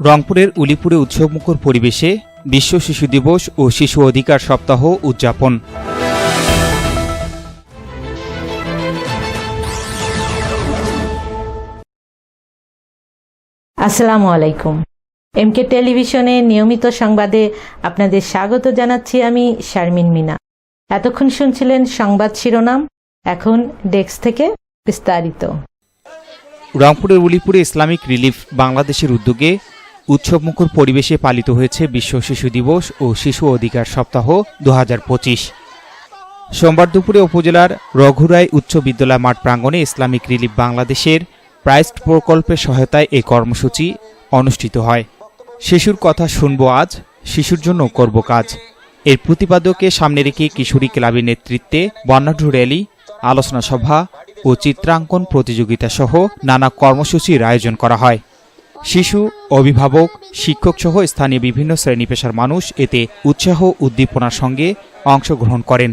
রংপুরের উলিপুরে উৎসবমুখর পরিবেশে বিশ্ব শিশু দিবস ও শিশু অধিকার সপ্তাহ উদযাপন। আসসালামু আলাইকুম। এমকে টেলিভিশনে নিয়মিত সংবাদে আপনাদের স্বাগত জানাচ্ছি আমি শারমিন মিনা। এতক্ষণ শুনছিলেন সংবাদ শিরোনাম এখন ডেস্ক থেকে বিস্তারিত। রংপুরের উলিপুরে ইসলামিক রিলিফ বাংলাদেশের উদ্যোগে উৎসবমুখর পরিবেশে পালিত হয়েছে বিশ্ব শিশু দিবস ও শিশু অধিকার সপ্তাহ দু হাজার পঁচিশ। সোমবার দুপুরে উপজেলার রঘুরাই উচ্চ বিদ্যালয় মাঠ প্রাঙ্গণে ইসলামিক রিলিফ বাংলাদেশের প্রাইস্ট প্রকল্পের সহায়তায় এই কর্মসূচি অনুষ্ঠিত হয়। শিশুর কথা শুনব আজ, শিশুর জন্য করব কাজ। এর প্রতিপাদকে সামনে রেখে কিশোরী ক্লাবের নেতৃত্বে বর্ণাঢ্য র্যালি, আলোচনা সভা ও চিত্রাঙ্কন প্রতিযোগিতা সহ নানা কর্মসূচির আয়োজন করা হয়। শিশু, অভিভাবক, শিক্ষক সহ স্থানীয় বিভিন্ন শ্রেণি পেশার মানুষ এতে উৎসাহ উদ্দীপনার সঙ্গে অংশগ্রহণ করেন।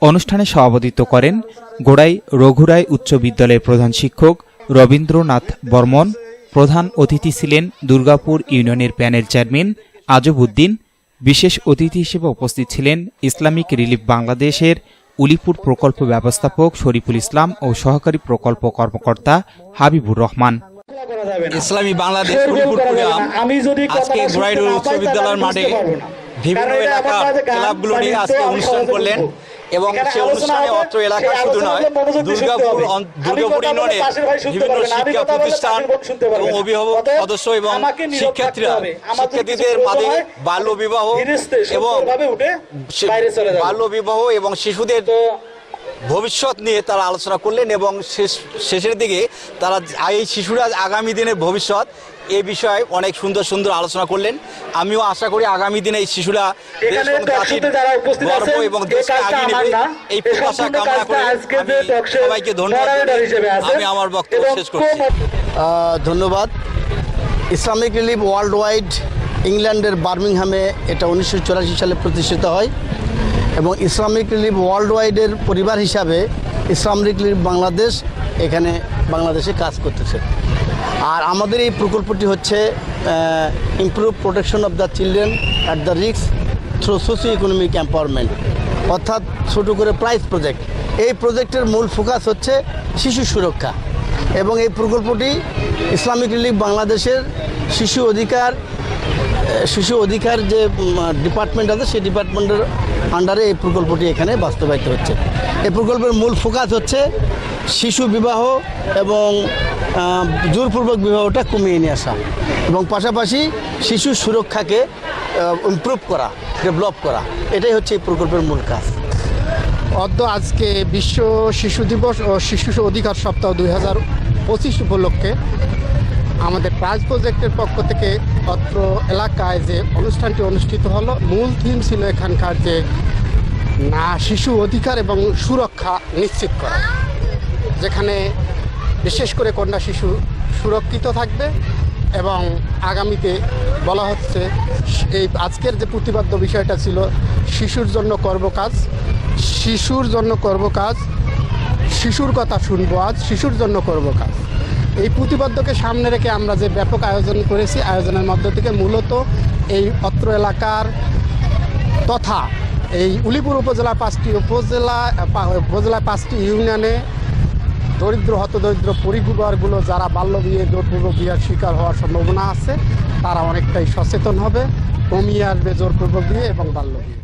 অনুষ্ঠানে সভাপতিত্ব করেন গোড়াই রঘুরাই উচ্চ বিদ্যালয়ের প্রধান শিক্ষক রবীন্দ্রনাথ বর্মন, প্রধান অতিথি ছিলেন দুর্গাপুর ইউনিয়নের প্যানেল চেয়ারম্যান আজব উদ্দিন বিশেষ অতিথি হিসেবে উপস্থিত ছিলেন ইসলামিক রিলিফ বাংলাদেশের উলিপুর প্রকল্প ব্যবস্থাপক শরীফুল ইসলাম ও সহকারী প্রকল্প কর্মকর্তা হাবিবুর রহমান। ইসলামী বাংলাদেশ আমি যদি আজকে কথাটা গোড়াইডোর উচ্চ বিদ্যালয়ের মাঠে বিভিন্ন এলাকার ক্লাবগুলো নিয়ে আজকে অনুষ্ঠান করলেন এবং আলোচনা অনুষ্ঠানে অত্র এলাকা শুধু নয় দুর্গাপুর ইউনিয়নের বিভিন্ন শিক্ষা প্রতিষ্ঠান এবং অভিভাবক সদস্য এবং শিক্ষার্থীরা শিক্ষার্থীদের মাঝে বাল্য বিবাহ এবং সে-। বাল্য বিবাহ এবং শিশুদের ভবিষ্যৎ নিয়ে তারা আলোচনা করলেন এবং শেষ শেষের দিকে তারা এই শিশুরা আগামী দিনের ভবিষ্যৎ এ বিষয়ে অনেক সুন্দর সুন্দর আলোচনা করলেন। আমিও আশা করি আগামী দিনে এই শিশুরা গর্ব এবং এই দেশকে আগিয়ে নেবে। এই প্রত্যাশা কামনা করে সবাইকে ধন্যবাদ আমি আমার বক্তব্য শেষ করছি। ধন্যবাদ। ইসলামিক রিলিফ ওয়ার্ল্ড ওয়াইড ইংল্যান্ডের বার্মিংহামে এটা উনিশশো চুরাশি সালে প্রতিষ্ঠিত হয়। এবং ইসলামিক রিলিফ ওয়ার্ল্ড ওয়াইডের পরিবার হিসাবে ইসলামিক রিলিফ বাংলাদেশ এখানে বাংলাদেশে কাজ করতেছে। আর আমাদের এই প্রকল্পটি হচ্ছে improve protection of the children at the রিক্স থ্রু সোশিও ইকোনমিক এম্পাওয়ারমেন্ট অর্থাৎ ছোটো করে প্রাইজ প্রজেক্ট এই প্রজেক্টের মূল ফোকাস হচ্ছে শিশু সুরক্ষা। এবং এই প্রকল্পটি ইসলামিক রিলিফ বাংলাদেশের শিশু অধিকার শিশু অধিকার যে ডিপার্টমেন্ট আছে, সেই ডিপার্টমেন্টের আন্ডারে এই প্রকল্পটি এখানে বাস্তবায়িত হচ্ছে। এই প্রকল্পের মূল ফোকাস হচ্ছে শিশু বিবাহ এবং জোরপূর্বক বিবাহটা কমিয়ে নিয়ে আসা এবং পাশাপাশি শিশু সুরক্ষাকে ইমপ্রুভ করা ডেভেলপ করা। এটাই হচ্ছে এই প্রকল্পের মূল কাজ। অদ্য আজকে বিশ্ব শিশু দিবস ও শিশু অধিকার সপ্তাহ দুই হাজার পঁচিশ উপলক্ষে আমাদের প্রাইজ প্রজেক্টের পক্ষ থেকে অত্র এলাকায় যে অনুষ্ঠানটি অনুষ্ঠিত হলো, মূল থিম ছিল এখানকার যে না, শিশু অধিকার এবং সুরক্ষা নিশ্চিত করা। যেখানে বিশেষ করে কন্যা শিশু সুরক্ষিত থাকবে এবং আগামীতে বলা হচ্ছে, এই আজকের যে প্রতিপাদ্য বিষয়টা ছিল, শিশুর জন্য কর্মকাজ শিশুর জন্য করব কাজ, শিশুর কথা শুনব আজ, শিশুর জন্য করব কাজ। এই প্রতিপাদ্যকে সামনে রেখে আমরা যে ব্যাপক আয়োজন করেছি, আয়োজনের মধ্য থেকে মূলত এই অত্র এলাকার তথা এই উলিপুর উপজেলা পাঁচটি উপজেলা উপজেলায় পাঁচটি ইউনিয়নে দরিদ্র, হতদরিদ্র পরিবারগুলো যারা বাল্য বিয়ে জোরপূর্বক বিয়ের শিকার হওয়ার সম্ভাবনা আছে, তারা অনেকটাই সচেতন হবে কমিয়ে আসবে জোরপূর্বক বিয়ে এবং বাল্য বিয়ে।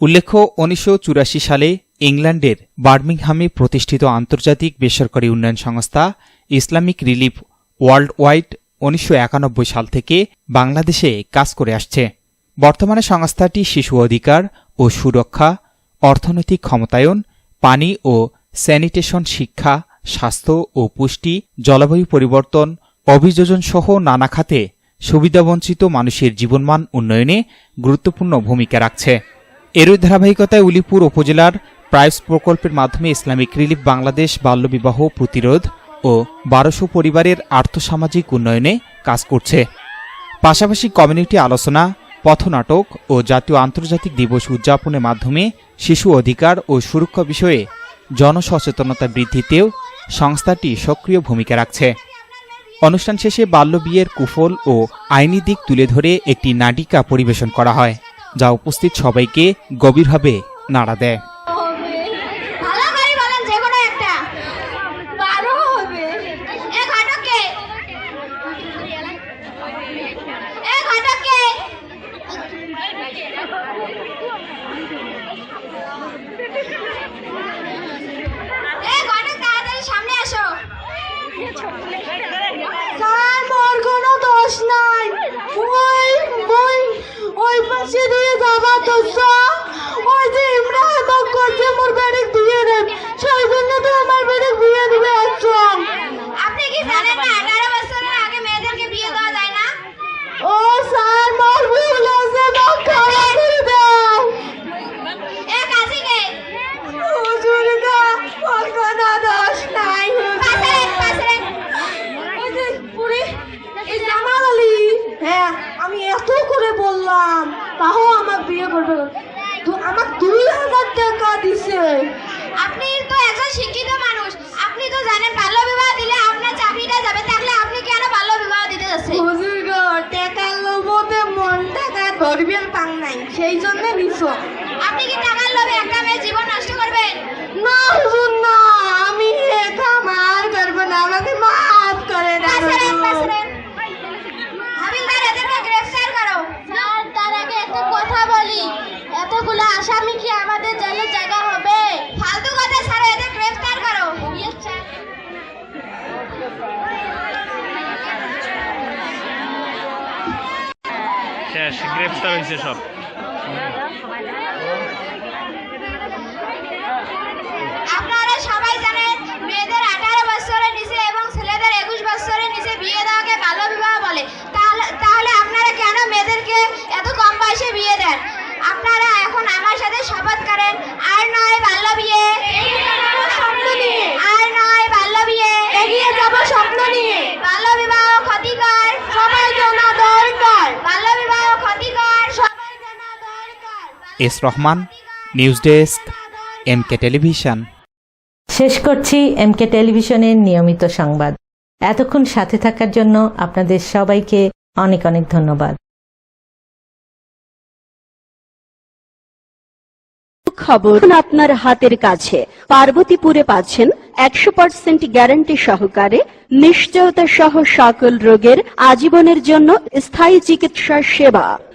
উল্লেখ্য, উনিশশো চুরাশি সালে ইংল্যান্ডের বার্মিংহামে প্রতিষ্ঠিত আন্তর্জাতিক বেসরকারি উন্নয়ন সংস্থা ইসলামিক রিলিফ ওয়ার্ল্ড ওয়াইড উনিশশো একানব্বই সাল থেকে বাংলাদেশে কাজ করে আসছে। বর্তমানে সংস্থাটি শিশু অধিকার ও সুরক্ষা, অর্থনৈতিক ক্ষমতায়ন, পানি ও স্যানিটেশন শিক্ষা, স্বাস্থ্য ও পুষ্টি, জলবায়ু পরিবর্তন, অভিযোজন সহ নানা খাতে সুবিধাবঞ্চিত মানুষের জীবনমান উন্নয়নে গুরুত্বপূর্ণ ভূমিকা রাখছে। এরই ধারাবাহিকতায় উলিপুর উপজেলার প্রাইস প্রকল্পের মাধ্যমে ইসলামিক রিলিফ, বাংলাদেশ বাল্যবিবাহ প্রতিরোধ ও বারোশো পরিবারের আর্থসামাজিক উন্নয়নে কাজ করছে। পাশাপাশি কমিউনিটি আলোচনা, পথনাটক ও জাতীয় আন্তর্জাতিক দিবস উদযাপনের মাধ্যমে শিশু অধিকার ও সুরক্ষা বিষয়ে জনসচেতনতা বৃদ্ধিতেও সংস্থাটি সক্রিয় ভূমিকা রাখছে। অনুষ্ঠান শেষে বাল্যবিয়ের কুফল ও আইনি দিক তুলে ধরে একটি নাটিকা পরিবেশন করা হয়, যা উপস্থিত সবাইকে গভীরভাবে নাড়া দেয় ভালো করে বলেন যে কোনো একটা বারো হবে এ ঘটককে এ ঘটককে এ ঘটক তাড়াতাড়ি সামনে আসো স্যার মোর কোনো দোষ নাই ওই ওই ওই পাশে দিয়ে যাবা তো ওই যে ইমরা আমাকে করছে মোর বেড়ে দিয়ে দেন। সেই জন্য তো আমার বেড়ে বিয়ে দিবে একদম আপনি কি জানেন না আঠারো বছরের আগে মেয়েদেরকে বিয়ে দেওয়া যায় না ও স্যার মোর ভুল আছে মোক ক্ষমা করে দাও এ কাজীকে হুজুর গা মোর কোনো দোষ নাই পাশে পাশে ওই যে পুরে এই জামাল আলী হ্যাঁ আমি এত করে বললাম তাও আমার বিয়ে করবে তো আমার দুই হাজার টাকা দিছে আপনি তো একজন শিক্ষিত মানুষ আপনি তো জানেন বাল্য বিবাহ দিলে আপনার চাকরিটা যাবে তাহলে আপনি কেন বাল্য বিবাহ দিতে যাচ্ছেন হুজুর গো টাকার লোভে মন টাকা ধরবেন পাং নাই সেই জন্য নিছো। আপনি কি টাকার লোভে একটা মেয়ের জীবন নষ্ট করবেন? না হুজুর না আমি একা মার করব না আমাকে মাফ করে দাও হাবিলদার এদেরকে গ্রেফতার করো। স্যার তার আগে একটা কথা বলি। এতগুলো আসামি কি আমাদের জেলে জায়গা হবে। ফালতু কথা স্যার এদের গ্রেফতার করো। শেষ গ্রেফতার হয়েছে সব। আপনারা সবাই জানেন, মেয়েদের আঠারো বছরের নিচে এবং ছেলেদের একুশ বছরের নিচে বিয়ে দেওয়াকে বাল্য বিবাহ বলে। তাহলে আপনারা কেন মেয়েদেরকে এত কম বয়সে বিয়ে দেন আপনারা এখন আমার সাথে শপথ করেন আর নয় বাল্য বিয়ে আর নয় বাল্য বিয়ে এগিয়ে যাব স্বপ্ন নিয়ে বাল্য বিবাহ ক্ষতিকর সবাই জানা দরকার বাল্য বিবাহ ক্ষতিকর সবাই জানা দরকার S Rahman news desk MK television. শেষ করছি এমকে টেলিভিশনের নিয়মিত সংবাদ। এতক্ষণ সাথে থাকার জন্য আপনাদের সবাইকে অনেক অনেক ধন্যবাদ। খবর আপনার হাতের কাছে। পার্বতীপুরে পাচ্ছেন একশো পার্সেন্ট গ্যারান্টি সহকারে নিশ্চয়তা সহ সকল রোগের আজীবনের জন্য স্থায়ী চিকিৎসা সেবা।